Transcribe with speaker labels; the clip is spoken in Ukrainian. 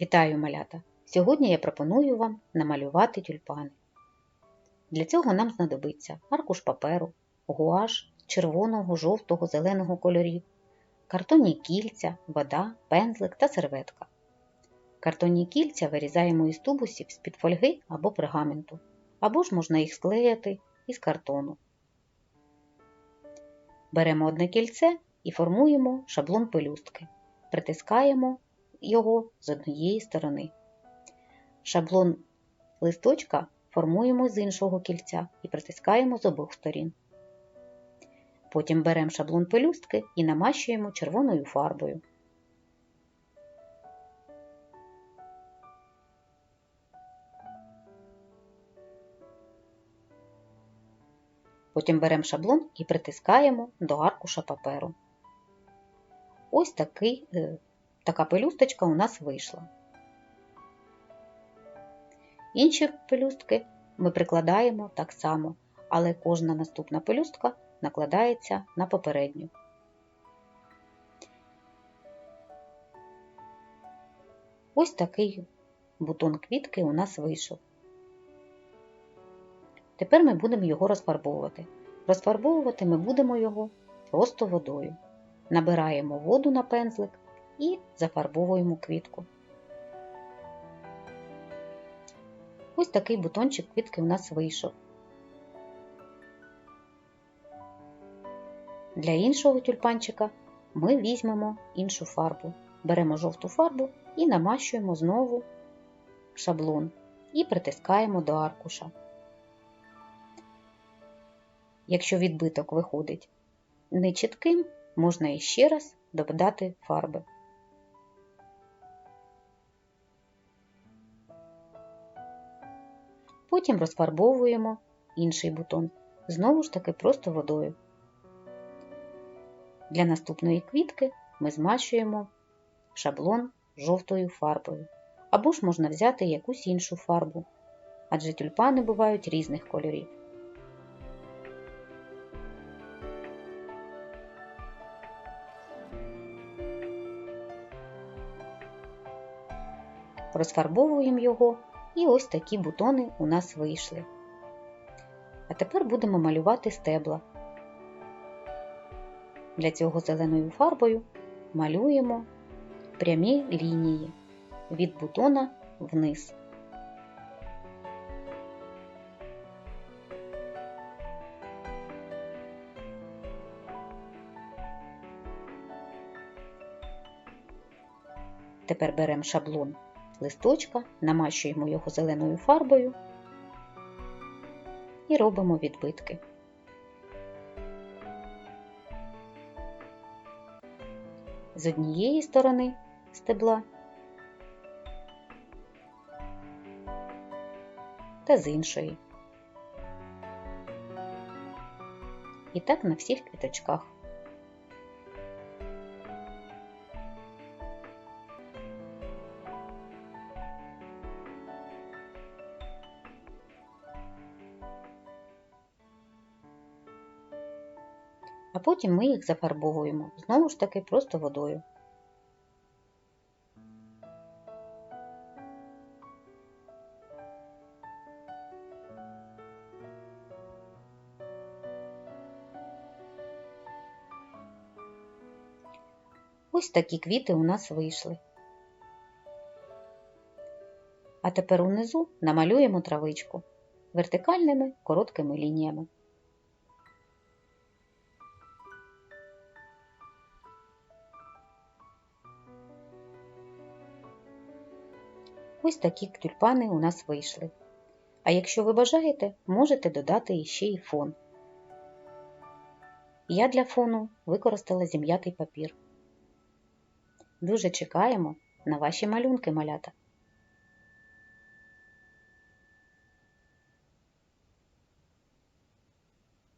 Speaker 1: Вітаю малята! Сьогодні я пропоную вам намалювати тюльпани. Для цього нам знадобиться аркуш паперу, гуаш червоного, жовтого, зеленого кольорів, картонні кільця, вода, пензлик та серветка. Картонні кільця вирізаємо із тубусів з-під фольги або пергаменту, або ж можна їх склеїти із картону. Беремо одне кільце і формуємо шаблон пелюстки. Притискаємо його з однієї сторони. Шаблон листочка формуємо з іншого кільця і притискаємо з обох сторін. Потім беремо шаблон пелюстки і намащуємо червоною фарбою. Потім беремо шаблон і притискаємо до аркуша паперу. Ось такий, е, така пелюсточка у нас вийшла. Інші пелюстки ми прикладаємо так само, але кожна наступна пелюстка накладається на попередню. Ось такий бутон квітки у нас вийшов. Тепер ми будемо його розфарбовувати. Розфарбовувати ми будемо його просто водою. Набираємо воду на пензлик і зафарбовуємо квітку. Ось такий бутончик квітки у нас вийшов. Для іншого тюльпанчика ми візьмемо іншу фарбу. Беремо жовту фарбу і намащуємо знову шаблон і притискаємо до аркуша. Якщо відбиток виходить нечітким, можна іще раз додати фарби. Потім розфарбовуємо інший бутон, знову ж таки просто водою. Для наступної квітки ми змащуємо шаблон жовтою фарбою, або ж можна взяти якусь іншу фарбу, адже тюльпани бувають різних кольорів. Розфарбовуємо його, і ось такі бутони у нас вийшли. А тепер будемо малювати стебла. Для цього зеленою фарбою малюємо прямі лінії від бутона вниз. Тепер беремо шаблон листочка, намащуємо його зеленою фарбою і робимо відбитки. З однієї сторони стебла та з іншої. І так на всіх квіточках. А потім ми їх зафарбовуємо знову ж таки просто водою. Ось такі квіти у нас вийшли. А тепер унизу намалюємо травичку вертикальними короткими лініями. Ось такі тюльпани у нас вийшли. А якщо ви бажаєте, можете додати ще й фон. Я для фону використала зім'ятий папір. Дуже чекаємо на ваші малюнки малята.